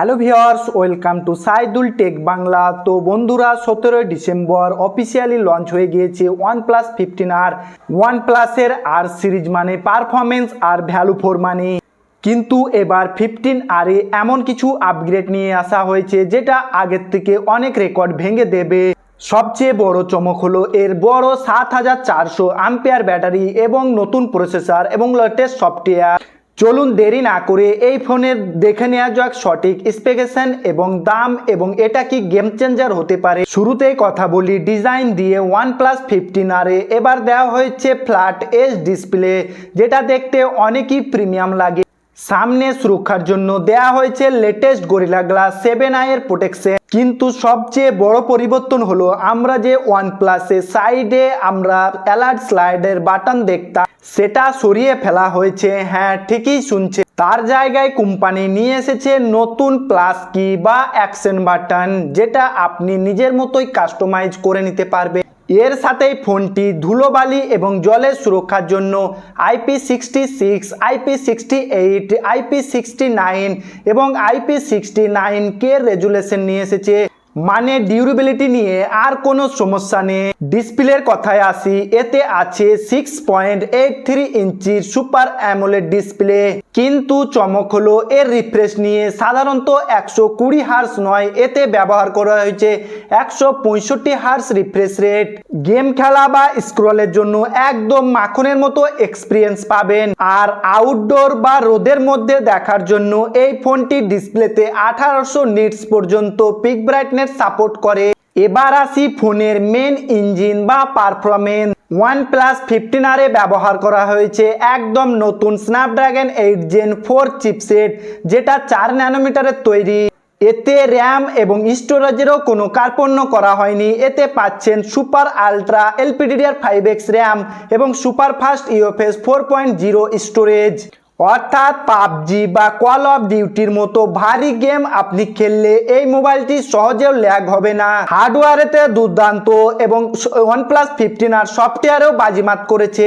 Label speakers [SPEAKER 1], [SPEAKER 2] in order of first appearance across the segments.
[SPEAKER 1] Hello viewers welcome to Saidul Tech Bangla. তো বন্ধুরা, সতেরোই ডিসেম্বর অফিসিয়ালি লঞ্চ হয়ে গিয়েছে ওয়ান প্লাস ফিফটিন আর। ওয়ান প্লাসের আর সিরিজ মানে পারফরমেন্স আর ভ্যালু ফোর মানে। কিন্তু এবার ফিফটিন আরে এমন কিছু আপগ্রেড নিয়ে আসা হয়েছে যেটা আগের থেকে অনেক রেকর্ড ভেঙে দেবে। সবচেয়ে বড় চমক হলো এর বড় সাত হাজার চারশো আম্পেয়ার ব্যাটারি এবং নতুন প্রসেসর এবং লেটেস্ট সফটওয়্যার চলুন দেরি না করে এই ফোনের দেখে নেওয়া যাক সঠিক স্পেকেশন এবং দাম এবং এটা কি গেম চেঞ্জার হতে পারে। শুরুতেই কথা বলি ডিজাইন দিয়ে ওয়ান প্লাস ফিফটিন আরে এবার দেওয়া হয়েছে ফ্ল্যাট এস ডিসপ্লে যেটা দেখতে অনেকই প্রিমিয়াম লাগে। সামনে সুরক্ষার জন্য দেয়া হয়েছে লেটেস্ট গরিলা গ্লাস সেভেন আইয়ের প্রোটেকশন। কিন্তু সবচেয়ে বড় পরিবর্তন হলো, আমরা যে ওয়ান প্লাসে সাইডে আমরা অ্যালার্ট স্লাইডের বাটন দেখতাম, সেটা সরিয়ে ফেলা হয়েছে। হ্যাঁ ঠিকই শুনছে। তার জায়গায় কোম্পানি নিয়ে এসেছে নতুন প্লাস কি বা অ্যাকশন বাটন, যেটা আপনি নিজের মতোই কাস্টমাইজ করে নিতে পারবে। এর সাথেই ফোনটি ধুলোবালি এবং জলের সুরক্ষার জন্য IP sixty six IP sixty eight IP sixty nine এবং IP sixty nine K resolution নিয়ে এসেছে। মানে ডিউরেবিলিটি নিয়ে আর কোনো সমস্যা নেই। ডিসপ্লের কথায় আসি, এতে আছে সিক্স পয়েন্ট এইট থ্রি ইঞ্চির সুপার অ্যামোলেড ডিসপ্লে কিন্তু চমক হলো, এর রিফ্রেশ নিয়ে সাধারণত একশো কুড়ি হার্স নয়, এতে ব্যবহার করা হয়েছে একশো পঁয়ষট্টি হার্স রিফ্রেশ রেট গেম খেলা বা স্ক্রলের জন্য একদম মাখনের মতো এক্সপিরিয়েন্স পাবেন। আর আউটডোর বা রোদের মধ্যে দেখার জন্য এই ফোনটি ডিসপ্লেতে আঠারোশো নিটস পর্যন্ত পিক ব্রাইটনেস সাপোর্ট করে। এবার আসি ফোনের মেন ইঞ্জিন বা পারফরমেন্স ওয়ান প্লাস ফিফটিন আরে ব্যবহার করা হয়েছে একদম নতুন Snapdragon eight gen four chipset যেটা চার ন্যানোমিটারের তৈরি। এতে র্যাম এবং স্টোরেজেরও কোনো কার্পণ্য করা হয়নি। এতে পাচ্ছেন super ultra LPDDR five X RAM এবং super fast UFS four point zero storage অর্থাৎ পাবজি বা কল অফ ডিউটির মতো ভারী গেম আপনি খেললে এই মোবাইলটি সহজেও ল্যাগ হবে না। হার্ডওয়্যারেতে দুর্দান্ত এবং ওয়ান প্লাস ফিফটিন আর সফটওয়্যারেও বাজিমাত করেছে।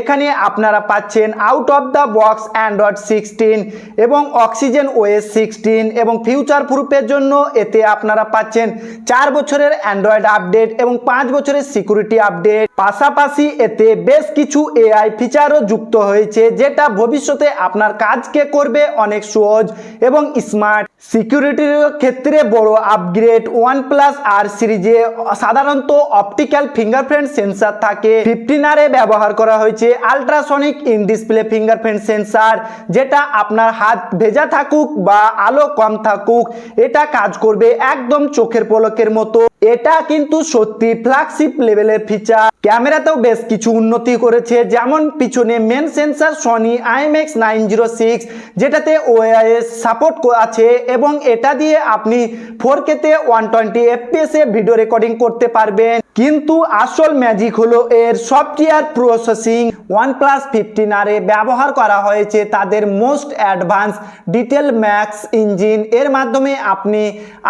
[SPEAKER 1] এখানে আপনারা পাচ্ছেন out of the box Android sixteen এবং অক্সিজেন ওএস সিক্সটিন এবং ফিউচার প্রুফের জন্য এতে আপনারা পাচ্ছেন চার বছরের অ্যান্ড্রয়েড আপডেট এবং পাঁচ বছরের সিকিউরিটি আপডেট পাশাপাশি এতে বেশ কিছু এআই ফিচারও যুক্ত হয়েছে, যেটা ভবিষ্যতে আপনার কাজকে করবে অনেক সহজ এবং স্মার্ট সিকিউরিটির ক্ষেত্রে বড় আপগ্রেড ওয়ান প্লাস আর সিরিজে সাধারণত অপটিক্যাল ফিঙ্গারপ্রিন্ট সেন্সার থাকে। ফিফটিন আরে ব্যবহার করা হয়েছে ultrasonic in display fingerprint sensor যেটা আপনার হাত ভেজা থাকুক বা আলো কম থাকুক, এটা কাজ করবে একদম চোখের পলকের মতো। এটা কিন্তু সত্যি ফ্ল্যাগশিপ লেভেলের ফিচার ক্যামেরাতেও বেশ কিছু উন্নতি করেছে, যেমন পিছনে main sensor Sony IMX nine zero six যেটাতে ওআইএস সাপোর্ট আছে এবং এটা দিয়ে আপনি ফোর কেতে ওয়ান টোয়েন্টি এফপিএসে ভিডিও রেকর্ডিং করতে পারবেন। কিন্তু আসল ম্যাজিক হলো এর software processing one plus fifteen আরে ব্যবহার করা হয়েছে তাদের most advance detail max engine এর মাধ্যমে আপনি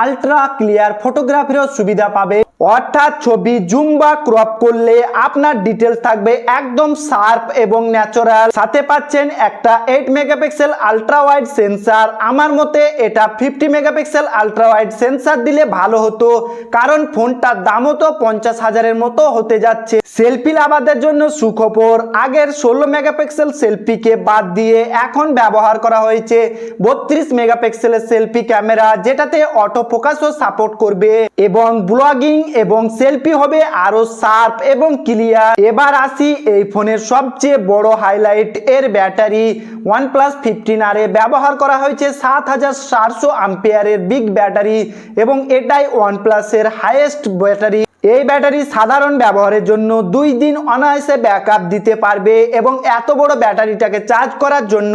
[SPEAKER 1] আলট্রা ক্লিয়ার ফটোগ্রাফিরও সুবিধা পাবে। অর্থাৎ ছবি জুম বা ক্রপ করলে আপনার ডিটেলস থাকবে একদম শার্প এবং ন্যাচারাল সাথে পাচ্ছেন একটা eight megapixel ultra wide sensor আমার মতে এটা fifty megapixel ultra wide sensor দিলে ভালো হতো, কারণ ফোনটার দামও তো পঞ্চাশ হাজারের মতো হতে যাচ্ছে। সেলফি লাভারদের জন্য সুখবর, আগের ষোলো মেগাপিক্সেল সেলফিকে বাদ দিয়ে এখন ব্যবহার করা হয়েছে বত্রিশ মেগাপিক্সেলের সেলফি ক্যামেরা, যেটাতে অটো ফোকাসও সাপোর্ট করবে এবং ব্লগিং এবং সেলফি হবে আরও শার্প এবং ক্লিয়ার এবার আসি এই ফোনের সবচেয়ে বড় হাইলাইট এর ব্যাটারি। ওয়ান প্লাস ফিফটিন আরে ব্যবহার করা হয়েছে সাত হাজার চারশো আম্পেয়ারের বিগ ব্যাটারি এবং এটাই ওয়ান প্লাসের হাইয়েস্ট ব্যাটারি এই ব্যাটারি সাধারণ ব্যবহারের জন্য দুই দিন অনায়াসে ব্যাকআপ দিতে পারবে এবং এত বড় ব্যাটারিটাকে চার্জ করার জন্য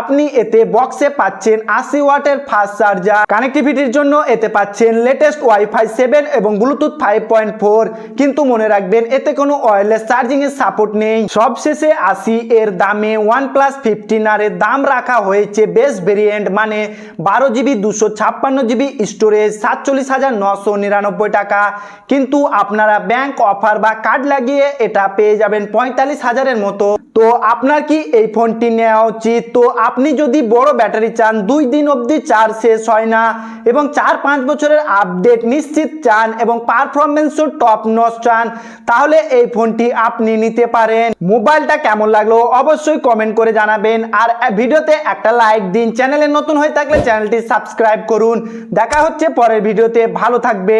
[SPEAKER 1] আপনি এতে বক্সে পাচ্ছেন আশি ওয়াটের ফাস্ট চার্জার। কানেক্টিভিটির জন্য এতে পাচ্ছেন লেটেস্ট ওয়াইফাই সেভেন এবং ব্লুটুথ ফাইভ পয়েন্ট ফোর কিন্তু মনে রাখবেন, এতে কোনো ওয়্যারলেস চার্জিং এর সাপোর্ট নেই। সবশেষে আশি এর দামে ওয়ান প্লাস ফিফটিন আর এর দাম রাখা হয়েছে বেস্ট ভেরিয়েন্ট মানে বারো জিবি দুশো ছাপ্পান্ন জিবি স্টোরেজ সাতচল্লিশ হাজার নশো নিরানব্বই টাকা। কিন্তু কিন্তু আপনারা ব্যাংক অফার বা কার্ড লাগিয়ে এটা পেয়ে যাবেন পঁয়তাল্লিশ হাজারের মতো। তো আপনার কি এই ফোনটি নেওয়া উচিত? তো আপনি যদি বড় ব্যাটারি চান, দুই দিন অবধি চার্জ শেষ হয় না এবং চার পাঁচ বছরের আপডেট নিশ্চিত চান এবং পারফরমেন্সও টপ নচ চান, তাহলে এই ফোনটি আপনি নিতে পারেন। মোবাইলটা কেমন লাগল অবশ্যই কমেন্ট করে জানাবেন। আর ভিডিওতে একটা লাইক দিন। চ্যানেলে নতুন হয়ে থাকলে চ্যানেলটি সাবস্ক্রাইব করুন। দেখা হচ্ছে পরের ভিডিওতে। ভালো থাকবে